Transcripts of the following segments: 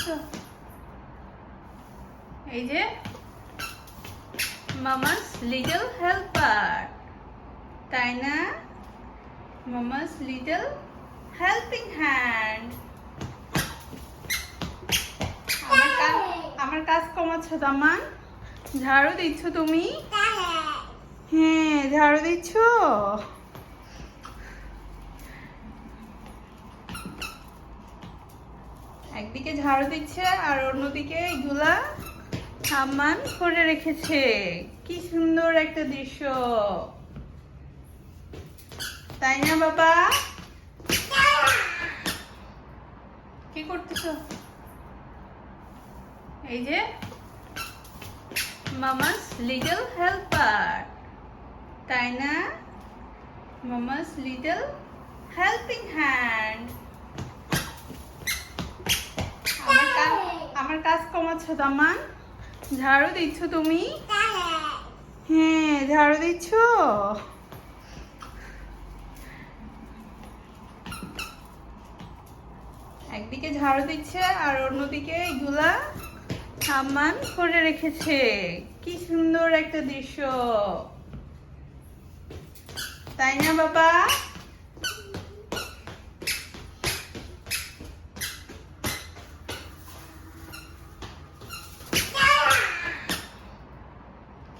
করতেছো এই যে মামাস লিটল হেল্পার। তাই না? Mama's little helping hand. আমার কাজ আমার কাজ কমাচ্ছ তামান ঝাড়ু দিচ্ছ তুমি? হ্যাঁ ঝাড়ু দিচ্ছ? একদিকে ঝাড়ু দিচ্ছে আর অন্যদিকে এগুলা সামান করে রেখেছে। কি সুন্দর একটা দৃশ্য। তাই না, বাবা? কি করতেছ? এই যে মামাস লিটল হেল্পার। তাই না? মামাস লিটল হেল্পিং হ্যান্ড আমার কাজ আমার কমাচ্ছ ঝাড়ু দিচ্ছ তুমি? হ্যাঁ ঝাড়ু দিচ্ছ? একদিকে ঝাড়ু দিচ্ছে আর অন্যদিকে এগুলা সামান করে রেখেছে। কি সুন্দর একটা দৃশ্য। তাই না, বাবা?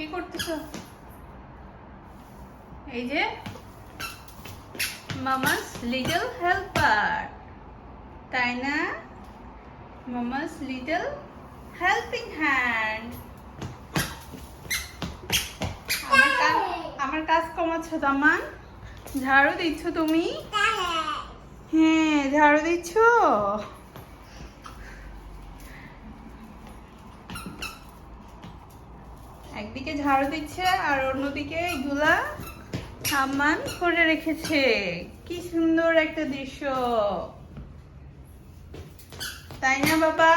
কি করতেছো? এই যে মামাস লিটল হেল্পার। তাই না? Mama's little helping hand. আমার কাজ আমার কাজ কমাচ্ছ তামান ঝাড়ু দিচ্ছ তুমি? হ্যাঁ ঝাড়ু দিচ্ছ? একদিকে ঝাড়ু দিচ্ছে আর অন্যদিকে এগুলা সামান করে রেখেছে। কি সুন্দর একটা দৃশ্য। তাই না, বাবা?